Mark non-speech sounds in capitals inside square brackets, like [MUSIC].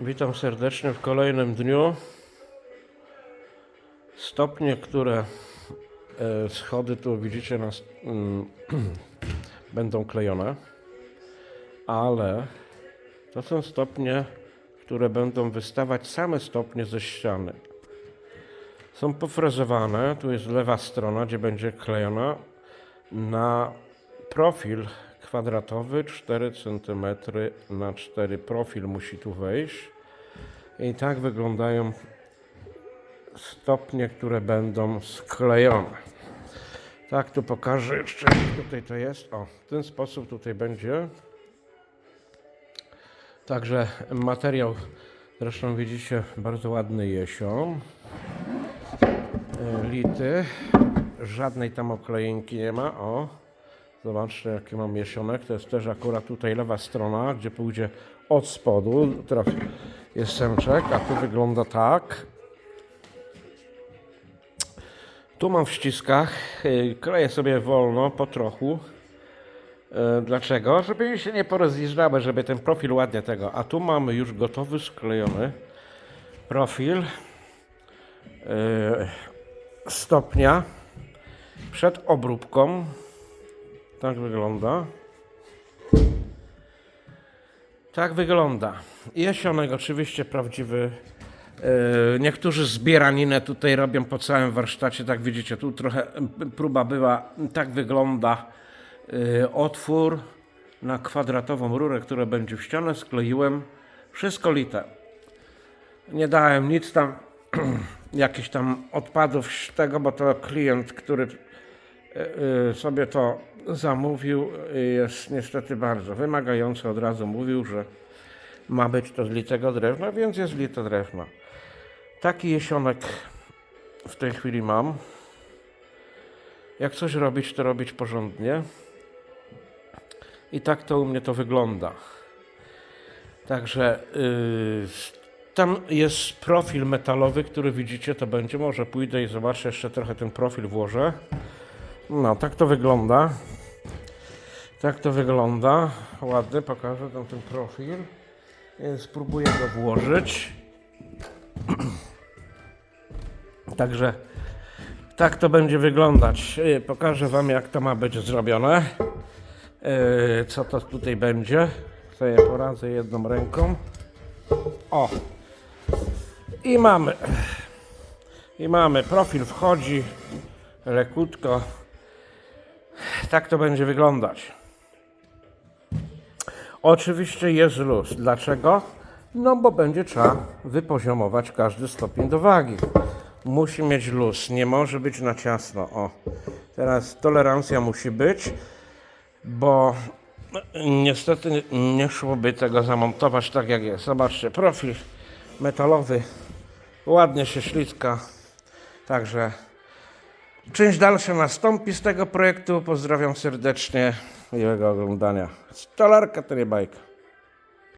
Witam serdecznie w kolejnym dniu. Stopnie, które e, schody tu widzicie nas, mm, [CLEARS THROAT] będą klejone, ale to są stopnie, które będą wystawać same stopnie ze ściany. Są pofrezowane, tu jest lewa strona, gdzie będzie klejona na profil kwadratowy 4 cm na 4 profil musi tu wejść. I tak wyglądają stopnie, które będą sklejone. Tak, tu pokażę jeszcze, tutaj to jest. O, w ten sposób tutaj będzie. Także materiał, zresztą widzicie, bardzo ładny jesion. E, Lity. Żadnej tam oklejinki nie ma. O, zobaczcie, jaki mam jesionek. To jest też akurat tutaj lewa strona, gdzie pójdzie od spodu. Teraz jest semczek, a tu wygląda tak. Tu mam w ściskach. y, Kleję sobie wolno, po trochu. E, Dlaczego? Żeby mi się nie porozjeżdżały, żeby ten profil ładnie tego. A tu mamy już gotowy, sklejony profil e, stopnia przed obróbką. Tak wygląda. Tak wygląda. Jesionek oczywiście prawdziwy. E, Niektórzy zbieraninę tutaj robią po całym warsztacie, tak widzicie, tu trochę próba była, tak wygląda e, otwór na kwadratową rurę, która będzie w ścianę, skleiłem wszystko lite. Nie dałem nic tam, [CLEARS THROAT] jakichś tam odpadów z tego, bo to klient, który sobie to zamówił, e, jest niestety bardzo wymagający. Od razu mówił, że ma być to z litego drewna, więc jest lite drewno. Taki jesionek w tej chwili mam. Jak coś robić, to robić porządnie. I tak to u mnie to wygląda. Także yy, tam jest profil metalowy, który widzicie, to będzie. Może pójdę i zobaczę, jeszcze trochę ten profil włożę. No, tak to wygląda. Tak to wygląda. Ładny, pokażę tam ten profil. Spróbuję go włożyć. [CLEARS THROAT] Także tak to będzie wyglądać. Yy, Pokażę Wam, jak to ma być zrobione. Yy, Co to tutaj będzie. Sobie poradzę jedną ręką. O! I mamy. [CLEARS THROAT] I mamy. Profil wchodzi lekutko. Tak to będzie wyglądać. Oczywiście jest luz. Dlaczego? No bo będzie trzeba wypoziomować każdy stopień do wagi. Musi mieć luz, nie może być na ciasno. O, teraz tolerancja musi być, bo niestety nie szłoby tego zamontować tak jak jest. Zobaczcie, profil metalowy ładnie się śliska. Także część dalsza nastąpi z tego projektu. Pozdrawiam serdecznie. Miłego oglądania. Stolarka to nie bajka.